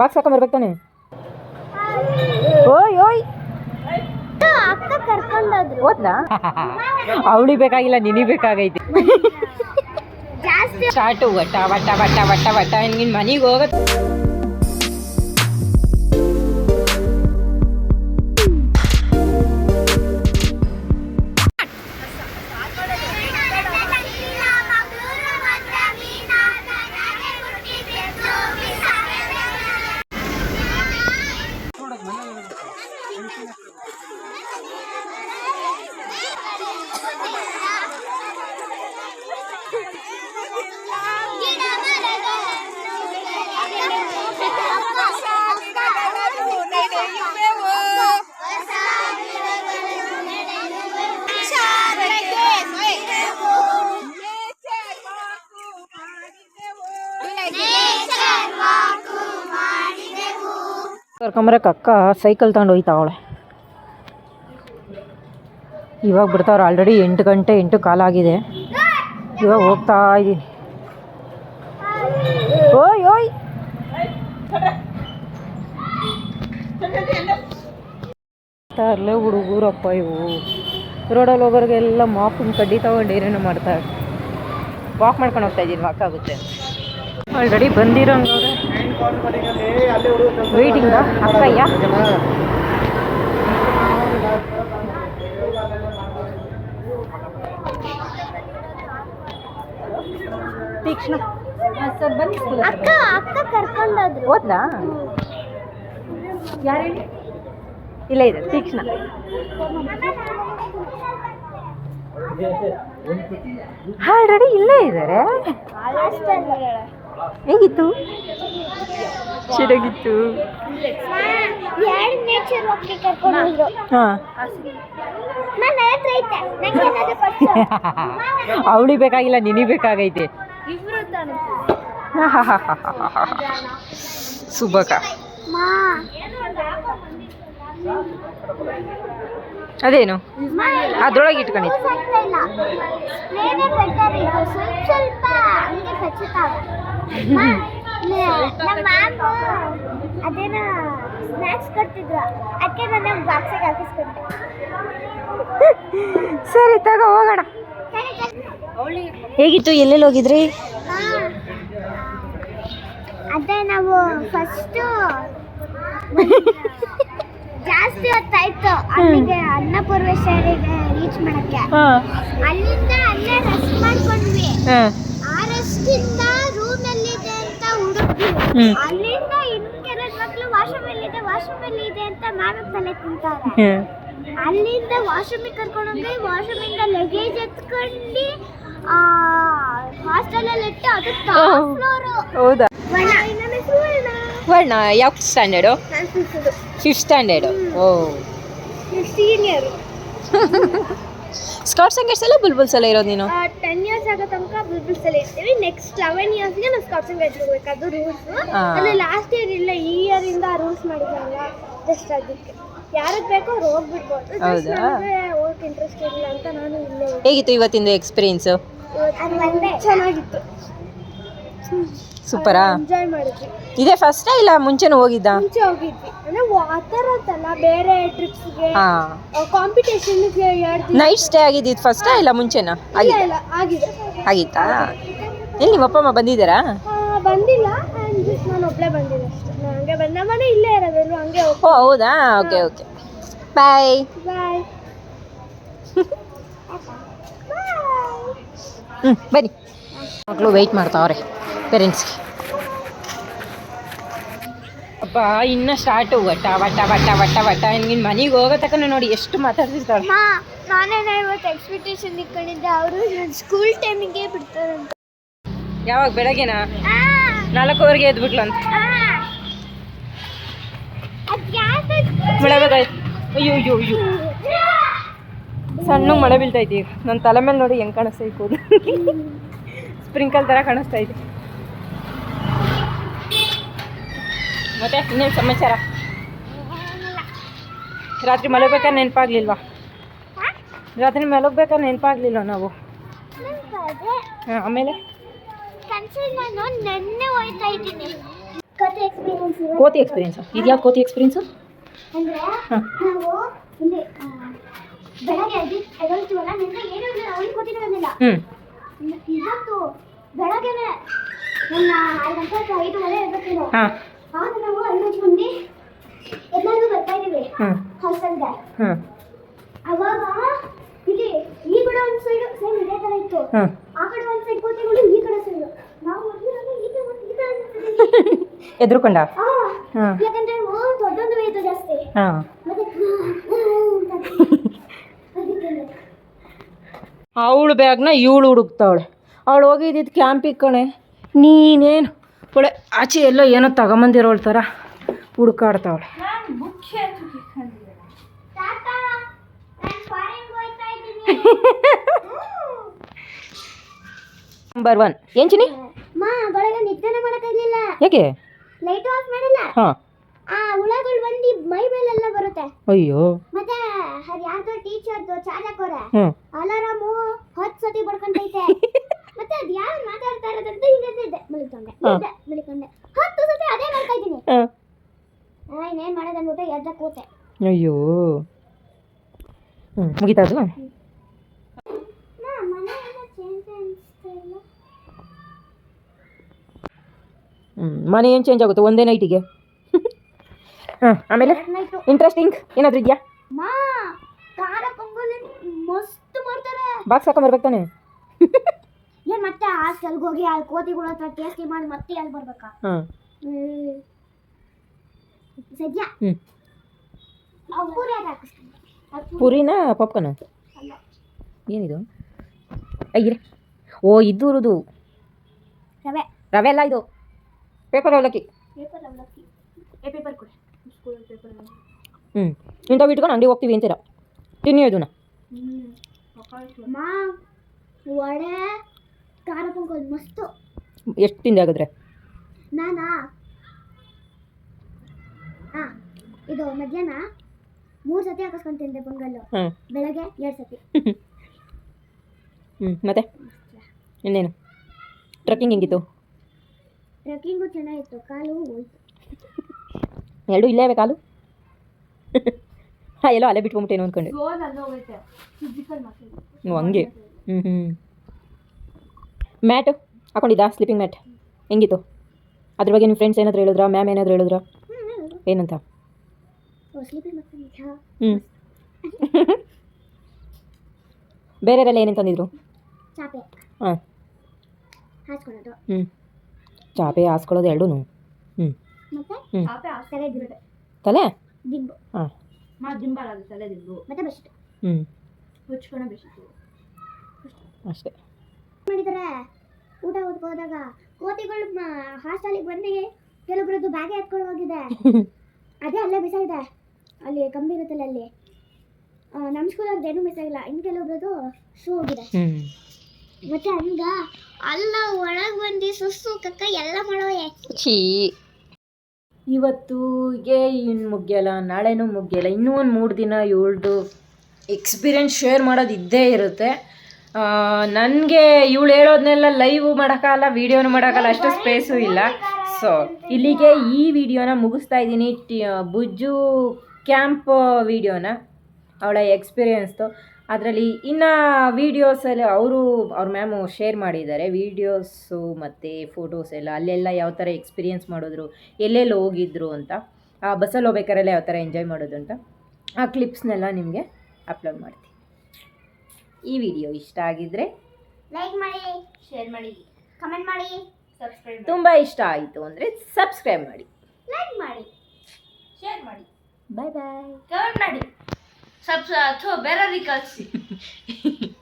Box ಹಾಕೊಂಬರ್ಬೇಕು ತಾನೆ? ಓಯ್ ಓಯ್. ಓದ್ಲಾ ಅವಳಿ ಬೇಕಾಗಿಲ್ಲ ನಿನಗೆ ಬೇಕಾಗೈತಿ. ಸ್ಟಾರ್ಟು ವಟ್ಟ ವಟ್ಟ ವಟ್ಟ ವಟ್ಟ ವಟ್ಟ ನಿನ್ ಮನೆಗೆ ಹೋಗತ್ತೆ ಕರ್ಕೊಂಬರಕ್ಕೆ ಅಕ್ಕ ಸೈಕಲ್ ತಗೊಂಡು ಹೋಯ್ತಾವಳೆ ಇವಾಗ ಬಿಡ್ತಾವ್ರೆ ಆಲ್ರೆಡಿ ಎಂಟು ಗಂಟೆ, ಎಂಟು ಕಾಲಾಗಿದೆ ಇವಾಗ ಹೋಗ್ತಾ ಇದ್ದೀನಿ ಓಯ್ ಓಯ್. ಅಲ್ಲೇ ಹುಡುಗರಪ್ಪ ಇವು. ರೋಡಲ್ಲಿ ಹೋಗೋರಿಗೆಲ್ಲ ಮಾಪಿನ ಕಡ್ಡಿ ತಗೊಂಡು ಏನೇನೋ ಮಾಡ್ತಾರೆ. ವಾಕ್ ಮಾಡ್ಕೊಂಡು ಹೋಗ್ತಾ ಇದ್ದೀನಿ ವಾಕ್ ಆಗುತ್ತೆ. ಆಲ್ರೆಡಿ ಬಂದಿರೋಂಗವ್ರೆ. ವೇಟಿಂಗ ಅಕ್ಕಯ್ಯ? ತೀಕ್ಷ್ಣ. ಸರ್ ಬನ್ನಿ ಸ್ಕೂಲ್ ಅಕ್ಕ ಅಕ್ಕ ಕರ್ಕೊಂಡೋದ್ರು. ಓದ್ಲಾ? ಯಾರು ಹೇಳಿ? ಇಲ್ಲ ಇದೆ ತೀಕ್ಷ್ಣ. ಆಲ್ರೆಡಿ ಇಲ್ಲೇ ಇದ್ದಾರೆ? ಹೇಗಿತ್ತು? ಚೆನ್ನಾಗಿತ್ತು. Sudah ಕೊಡ್ಸು. ಅವಳಿ ಬೇಕಾಗಿಲ್ಲ ನಿನಗೆ ಬೇಕಾಗೈತೆ. ಸುಬಕ ಅದೇನು? ಅದ್ರೊಳಗೆ ಇಟ್ಕೊಂಡಿದ್ದು. ನಮ್ಮ ಮ್ಯಾಮು ಅದೇನೋ ಸ್ನ್ಯಾಕ್ಸ್ ಕೊಡ್ತಿದ್ರು. ಅದಕ್ಕೆ ನಾನು ಬಾಕ್ಸಿಗೆ ಹಾಕಿಸ್ಕೊಂಡೆ. ಸರಿ ತಗೋ ಹೋಗೋಣ. ಹೇಗಿತ್ತು ಎಲ್ಲೆಲ್ಲಿ ಹೋಗಿದ್ರಿ? ಅದೇ ನಾವು ಫಸ್ಟು ಜಾಸ್ತಿ ಹೊತ್ತಾಯ್ತು. ಅಲ್ಲಿಗೆ ಅನ್ನಪೂರ್ವೇಶ್ವರಿಗೆ ರೀಚ್ ಮಾಡಕ್ಕೆ. ಅಲ್ಲಿಂದ ಅಲ್ಲೇ ರೆಸ್ಟ್ ಮಾಡ್ಕೊಂಡ್ವಿ. ಆ ರೆಸ್ಟಿಂದ ಅಲ್ಲಿಂದ ಇನ್ನು ಕೆಲವು ಮಕ್ಕಳು ವಾಶ್ರೂಮಲ್ಲಿ ಇದೆ ವಾಶ್ರೂಮಲ್ಲಿ ಇದೆ ಅಂತ ಮ್ಯಾಮ್ ತಲೆ ತಿಂತಾರೆ. ಅಲ್ಲಿಂದ ವಾಶ್ರೂಮಿಗೆ ಕರ್ಕೊಂಡೋಗಿ ವಾಶ್ರೂಮಿಂದ ಲಗೇಜ್ ಎತ್ಕೊಂಡು ಹಾಸ್ಟೆಲಲ್ಲಿ ಇಟ್ಟು ಅದು ಹೌದಾ? ವರ್ಣ. ಯಾವ ಸ್ಟ್ಯಾಂಡರ್ಡು ಫಿಫ್ತ್ ಸ್ಟ್ಯಾಂಡರ್ಡು ಓ. ಸೀನಿಯರ್ ಸ್ಕಾಟ್ಸ್ ಅಂಡ್ ಗೈಡ್ಸ್ ಎಲ್ಲ ಬುಲ್ಬುಲ್ಸ್ ಎಲ್ಲ ಇರೋದು ನೀನು? ಟೆನ್ ಇಯರ್ಸ್ ಆಗೋ ತನಕ ಬುಲ್ಬುಲ್ಸ್ ಅಲ್ಲಿ ಇರ್ತೀವಿ. ನೆಕ್ಸ್ಟ್ ಲೆವೆನ್ ಇಯರ್ಸ್ಗೆ ನಾವು ಸ್ಕಾಟ್ಸ್ ಅಂಡ್ ಗೈಡ್ಸ್ ಹೋಗ್ಬೇಕು ಅದು ರೂಲ್ಸ್ ಅಲ್ಲಿ ಅಂದ್ರೆ ಲಾಸ್ಟ್ ಇಯರ್ ಇಲ್ಲ ಈ ಇಯರ್ ಇಂದ ರೂಲ್ಸ್ ಮಾಡಿದ್ರಲ್ಲ ಜಸ್ಟ್ ಅದಕ್ಕೆ. ಯಾರಿಗೆ ಬೇಕೋ ಅವ್ರು ಹೋಗ್ಬಿಡ್ಬೋದು. ಹೌದಾ? ಹೋಗಕ್ಕೆ ಇಂಟ್ರೆಸ್ಟ್ ಇರಲಿಲ್ಲ ಅಂತ ನಾನು ಇಲ್ಲೇ. ಹೇಗಿತ್ತು ಇವತ್ತಿಂದ ಎಕ್ಸ್ಪೀರಿಯನ್ಸು ಅದು ಚೆನ್ನಾಗಿತ್ತು. ಸೂಪರಾ. ಎಂಜಾಯ್ ಮಾಡಿದ್ವಿ. ಇದೇ ಫಸ್ಟಾ ಇಲ್ಲ ಮುಂಚೆನೂ ಹೋಗಿದ್ದ? ಮುಂಚೆ ಹೋಗಿದ್ವಿ. ಅಂದ್ರೆ ಆ ಥರ ಅಂತಲ್ಲ ಬೇರೆ ಟ್ರಿಪ್ಸ್ಗೆ ಹಾಂ. ಕಾಂಪಿಟೇಷನ್ಗೆ ಎರಡು ನೈಟ್ ಸ್ಟೇ ಆಗಿದ್ದು ಫಸ್ಟಾ ಇಲ್ಲ ಮುಂಚೆನಾ? ಆಗಿದ್ದ? ಇಲ್ಲ ಆಗಿದೆ ಆಗಿತ್ತಾ? ಎಲ್ಲಿ ನಿಮ್ಮ ಅಪ್ಪ ಅಮ್ಮ ಬಂದಿದ್ದಾರಾ? ಆ, ಬಂದಿಲ್ಲ. ಆ್ಯಂಡ್ ಜಸ್ಟ್ ನಾನು ಒಬ್ಬಳೇ ಬಂದಿದ್ದೆ ಅಷ್ಟೇ. ನಾನು ಹಂಗೆ ಬಂದ ನಮ್ಮ ಮನೆ ಇಲ್ಲೇ ಇರೋದಲ್ವ ಹಂಗೆ ಹೋಗಿ ಓ ಹೌದಾ? Okay okay. ಬಾಯ್ ಬಾಯ್ ಹ್ಞೂ ಬನ್ನಿ. ಮಕ್ಕಳು ವೆಯ್ಟ್ ಮಾಡ್ತಾವ್ರೆ. ಪೇರೆಂಟ್ಸ್ಗೆ ಅಪ್ಪ ಇನ್ನ ಸ್ಟಾರ್ಟು ವಟ ವಟ ವಟ ವಟ ವಟ. ನಿನ್ನ ಮನೆಗೆ ಹೋಗೋ ತಕನ ನೋಡಿ ಎಷ್ಟು ಮಾತಾಡ್ತಿರ್ತಾಳೆ. ನಾನೇನ ಇವತ್ತು ಎಕ್ಸ್ಪೆಕ್ಟೇಷನ್ ಇಟ್ಕೊಂಡಿದ್ದೆ. ಅವರು ನನ್ನ ಸ್ಕೂಲ್ ಟೈಮಿಗೆ ಬಿಡ್ತಾರಂತ. ಯಾವಾಗ? ಬೆಳಗ್ಗೆನಾ? ನಾಲ್ಕುವರೆಗೆ ಎದ್ಬಿಟ್ಲು ಅಂತ. ಮಳೆ ಬೇಕಾಯ್ತು ಅಯ್ಯೋ ಅಯ್ಯೋ ಅಯ್ಯೋ. ಸಣ್ಣ ಮಳೆ ಬೀಳ್ತೈತಿ ಈಗ ನನ್ನ ತಲೆ ಮೇಲೆ ನೋಡಿ ಹೆಂಗೆ ಕಾಣಿಸ್ತೈತಿ ಕೂದು ಸ್ಪ್ರಿಂಕಲ್ ಥರ ಕಾಣಿಸ್ತೈತಿ ಮತ್ತೆ ಇನ್ನೇನು ಸಮಾಚಾರ? ರಾತ್ರಿ ಮಲಗಬೇಕಾ ನೆನಪಾಗ್ಲಿಲ್ವಾ? ರಾತ್ರಿ ಮಲಗಬೇಕಾ ನೆನಪಾಗ್ಲಿಲ್ಲ ನಾವು? ಆಮೇಲೆ? ಕತೆ ಎಕ್ಸ್ಪೀರಿಯನ್ಸ್ ಇದೆಯಾ ಕೋತಿ ಎಕ್ಸ್ಪೀರಿಯನ್ಸು ಹಾಂ. ಬೆಳಗ್ಗೆ ಎದ್ದು ಎದ್ದೇಳ್ತೀವಲ್ಲ ನಿನ್ನೆ ಏನೂ ಇಲ್ಲ ಇವತ್ತು ಬೆಳಗ್ಗೆನೆ ನನ್ನ ಐದು ಗಂಟೆ ಹಾಂ. ಆಗ ನಾವು ಐದು ಮಂದಿ ಎಲ್ಲರಿಗೂ ಬರ್ತಾ ಇದೀವಿ ಹ್ಞೂ ಅವಾಗ ಇಲ್ಲಿ ಈ ಕಡೆ ಒಂದು ಸೈಡ್ ಸೇಮ್ ಇದೇ ತರ ಇತ್ತು. ಹ್ಞೂ ಆ ಕಡೆ ಒಂದು ಸೈಡ್ ಕೋತಿಗಳು ಈ ಕಡೆ ಸೈಡ್ ನಾವು ಮೊದ್ಲಿರೋದು ಈ ಕಡೆ ಒಂದು ಈ ಕಡೆ ಅನ್ಕೊಂಡಿದ್ವಿ. ಎದ್ರುಕೊಂಡ? ಹಾಂ. ಯಾಕಂದ್ರೆ ಓ ದೊಡ್ಡೊಂದು ಇತ್ತು ಜಾಸ್ತಿ. ಹಾಂ. ಮತ್ತೆ ಅದಕ್ಕೆ ಅವಳು ಬ್ಯಾಗ್ನ ಇವಳು ಹುಡುಕ್ತಾವಳೆ. ಅವಳು ಹೋಗಿದ್ದಿದ್ದು ಕ್ಯಾಂಪಿಗೆ ಕಣೆ ನೀನೇನು? ಒಳ್ಳೆ ಆಚೆ ಎಲ್ಲೋ ಏನೋ ತಗೊಂಬಂದಿರೋಳ್ ಥರ ಹುಡುಕಾಡ್ತಾವಳೆ. ನಂಬರ್ ಒನ್ ಏನ್ ಚಿನಿ ಮಾ ಬೆಳಗ್ಗೆ ನಿದ್ದೆನೇ ಮಾಡಕ್ಕಾಗ್ಲಿಲ್ಲ ಯಾಕೆ? ಲೈಟ್ ಆಫ್ ಮಾಡಿಲ್ಲ. ಹಾಂ. ಆ ಹುಳಗಳು ಬಂದು ಮೈ ಮೇಲೆಲ್ಲ ಬರುತ್ತೆ. ಅಯ್ಯೋ. ಮತ್ತೆ ಅದು ಯಾರ್ದೋ ಟೀಚರ್ದು ಹ್ಞೂ ಅಲಾರಾಮು ಹತ್ತು ಸತಿ ಯಾರು ಮಾತಾಡ್ತಾ ಇರೋದಂತ ಹಿಂಗೆ ಇದೆ ಮಲಿಕೊಂಡೆ. ಎದ್ದೆ, ಮಲಿಕೊಂಡೆ ಹತ್ತು ಸತಿ ಅದೇ ಮಾಡ್ತಾ ಇದ್ದೀನಿ. ಹಾಂ. ಇನ್ನೇನು ಮಾಡೋದಂದ್ಬಿಟ್ಟು ಎದ್ದ ಕೂತೆ. ಅಯ್ಯೋ. ಹ್ಞೂ ಮುಗಿತಾ ಅದು? ನಾ ಮನೆ ಎಲ್ಲ ಚೇಂಜ್ ಅನಿಸ್ತಾ ಇಲ್ಲ. ಹ್ಞೂ ಮನೆ ಏನು ಚೇಂಜ್ ಆಗುತ್ತೆ? ಒಂದೇ ನೈಟಿಗೆ ಹಾಂ ಆಮೇಲೆ? ನೈಟು ಇಂಟ್ರೆಸ್ಟಿಂಗ್ ಏನಾದರೂ ಇದೆಯಾ? ಮಾ ಖಾರ ಪೊಂಗಲ್ ಮಸ್ತ್ ಮಾಡ್ತಾರೆ. ಬಾಕ್ಸ್ ಹಾಕೊಂಬರ್ಬೇಕು ತಾನೆ? ಹಾಸ್ಟೆಲ್ಗೆ ಹೋಗಿ ಅಲ್ಲಿ ಕೋತಿಗಳ ಹತ್ರ ಟೇಸ್ಟಿ ಮಾಡಿ ಮತ್ತೆ ಅಲ್ಲಿ ಬರ್ಬೇಕಾ? ಹಾಂ. ಹ್ಮ್. ಸದ್ಯ? ಹ್ಞೂ ಅವ್ ಪೂರಿ ಯಾಕೆ ಹಾಕಿಸ್ತೀನಿ ಅದ್ ಪೂರಿ. ಪುರಿನಾ ಪಾಪ್ಕಾರ್ನ ಅಲ್ಲ. ಏನಿದು? ಅಯ್ಯರೆ ಓ ಇದ್ದೂರದು ರವೆ. ರವೆ ಅಲ್ಲ ಇದು. ಪೇಪರ್ ಅವಲಕ್ಕಿ. ಪೇಪರ್ ಅವಲಕ್ಕಿ. ಏ ಪೇಪರ್ ಕೊಡಿ. ಸ್ಕೂಲಲ್ಲಿ ಪೇಪರ್ ಹ್ಞೂ ಇಂಥವು ಇಟ್ಕೊಂಡು ಅಂಗಡಿ ಹೋಗ್ತೀವಿ ಅಂತೀರ. ತಿನ್ನಿ ಇದನ್ನ. ಮಾ ವಡೆ ಖಾರ ಪೊಂಗಲ್ ಮಸ್ತು. ಎಷ್ಟು ತಿಂದೆ ಹಾಗಾದ್ರೆ ನಾನಾ? ಹಾ ಇದು ಮಧ್ಯಾಹ್ನ ಮೂರು ಸತಿ ಹಾಕಿಸ್ಕೊಂಡು ತಿಂದೆ ಪೊಂಗಲ್ಲು. ಹಾಂ. ಬೆಳಗ್ಗೆ ಎರಡು ಸತಿ. ಹ್ಞೂ ಮತ್ತೆ? ಇನ್ನೇನು? ಟ್ರಕ್ಕಿಂಗ್ ಹೆಂಗಿತ್ತು? ಟ್ರೆಕ್ಕಿಂಗು ಚೆನ್ನಾಗಿತ್ತು ಕಾಲು ಹೋಯ್ತು. ಎರಡು ಇಲ್ಲೇ ಇವೆ ಕಾಲು? ಹಾಂ ಎಲ್ಲೋ ಅಲ್ಲೇ ಬಿಟ್ಕೊಂಬಿಟ್ಟೇನು ಅಂದ್ಕೊಂಡೆ ಹೋಗೈತೆ ಹಂಗೆ. ಹ್ಞೂ ಹ್ಞೂ ಮ್ಯಾಟು ಹಾಕೊಂಡಿದ್ದಾ? ಸ್ಲೀಪಿಂಗ್ ಮ್ಯಾಟ್ ಹೆಂಗಿತ್ತು? ಅದ್ರ ಬಗ್ಗೆ ನಿಮ್ಮ ಫ್ರೆಂಡ್ಸ್ ಏನಾದರೂ ಹೇಳಿದ್ರಾ? ಮ್ಯಾಮ್ ಏನಾದರೂ ಹೇಳಿದ್ರಾ? ಏನಂತ? ಓ ಸ್ಲೀಪಿಂಗ್ ಮಾಡ್ತೀನಿ ಹ್ಞೂ ಬೇರೆಯವರೆಲ್ಲ ಏನೇನು ತಂದಿದ್ರು? ಚಾಪೆ. ಹಾಂ. ಹ್ಞೂ ಚಾಪೆ ಹಾಸ್ಕೊಳ್ಳೋದು ಎರಡೂ ಹ್ಞೂ ಹ್ಞೂ ತಲೆ ದಿಂಬು. ತಲೆ ದಿಂಬು. ಹಾಂ ಹ್ಞೂ ಅಷ್ಟೇ. ಮಾಡಿದ್ದಾರೆ ಊಟ ಊಟಕ್ಕೆ ಹೋದಾಗ ಕೋತಿಗಳು ಹಾಸ್ಟೆಲಿಗೆ ಬಂದು ಕೆಲವೊಬ್ರದ್ದು ಬ್ಯಾಗೆ ಎತ್ಕೊಂಡು ಹೋಗಿದೆ. ಅದೇ ಅಲ್ಲೇ ಬಿಸಾಗಿದೆ ಅಲ್ಲಿ ಕಂಬಿ ಇರುತ್ತಲ್ಲ ಅಲ್ಲಿ. ನಮ್ಮ ಸ್ಕೂಲಲ್ಲಿ ಏನೂ ಮಿಸ್ ಆಗಿಲ್ಲ ಇನ್ನು ಕೆಲವೊಬ್ರದ್ದು ಶೂ ಹೋಗಿದೆ. ಮತ್ತೆ ಹಂಗ ಅಲ್ಲ ಒಳಗೆ ಬಂದು ಸುಸ್ಸು ಕಕ್ಕ ಎಲ್ಲ ಮಾಡೋವೆ. ಇವತ್ತು ಇವತ್ತುಗೆ ಇನ್ನು ಮುಗಿಯಲ್ಲ ನಾಳೆನೂ ಮುಗಿಯಲ್ಲ ಇನ್ನೂ ಒಂದು ಮೂರು ದಿನ ಇವಳ್ದು ಎಕ್ಸ್ಪೀರಿಯನ್ಸ್ ಶೇರ್ ಮಾಡೋದು ಇದ್ದೇ ಇರುತ್ತೆ. ನನಗೆ ಇವಳು ಹೇಳೋದನ್ನೆಲ್ಲ ಲೈವ್ ಮಾಡೋಕ್ಕಲ್ಲ ವೀಡಿಯೋನು ಮಾಡೋಕ್ಕಲ್ಲ, ಅಷ್ಟು ಸ್ಪೇಸು ಇಲ್ಲ. ಸೊ ಇಲ್ಲಿಗೆ ಈ ವಿಡಿಯೋನ ಮುಗಿಸ್ತಾ ಇದ್ದೀನಿ. ಟಿ ಬುಜ್ಜು ಕ್ಯಾಂಪ್ ವಿಡಿಯೋನ ಅವಳ ಎಕ್ಸ್ಪೀರಿಯನ್ಸ್ದು ಅದರಲ್ಲಿ ಇನ್ನು ವೀಡಿಯೋಸಲ್ಲಿ ಅವರು, ಅವ್ರ ಮ್ಯಾಮು ಶೇರ್ ಮಾಡಿದ್ದಾರೆ. ವೀಡಿಯೋಸು ಮತ್ತು ಫೋಟೋಸ್ ಎಲ್ಲ, ಅಲ್ಲೆಲ್ಲ ಯಾವ ಥರ ಎಕ್ಸ್ಪೀರಿಯೆನ್ಸ್ ಮಾಡಿದ್ರು, ಎಲ್ಲೆಲ್ಲಿ ಹೋಗಿದ್ರು ಅಂತ. ಆ ಬಸ್ಸಲ್ಲಿ ಹೋಗ್ಬೇಕಾರೆಲ್ಲ ಯಾವ ಥರ ಎಂಜಾಯ್ ಮಾಡೋದು ಅಂತ. ಆ ಕ್ಲಿಪ್ಸ್ನೆಲ್ಲ ನಿಮಗೆ ಅಪ್ಲೋಡ್ ಮಾಡ್ತೀನಿ. ಈ ವಿಡಿಯೋ ಇಷ್ಟ ಆಗಿದ್ರೆ ಲೈಕ್ ಮಾಡಿ ಶೇರ್ ಮಾಡಿ ಕಮೆಂಟ್ ಮಾಡಿ ಸಬ್ಸ್ಕ್ರೈಬ್ ತುಂಬ ಇಷ್ಟ ಆಯಿತು ಅಂದರೆ ಸಬ್ಸ್ಕ್ರೈಬ್ ಮಾಡಿ. ಲೈಕ್ ಮಾಡಿ ಶೇರ್ ಮಾಡಿ. ಬಾಯ್ ಬಾಯ್ ಕಮೆಂಟ್ ಮಾಡಿ. ಸಬ್ಸ್ ಅಥವಾ ಬೇರೆ ಕಳಿಸಿ.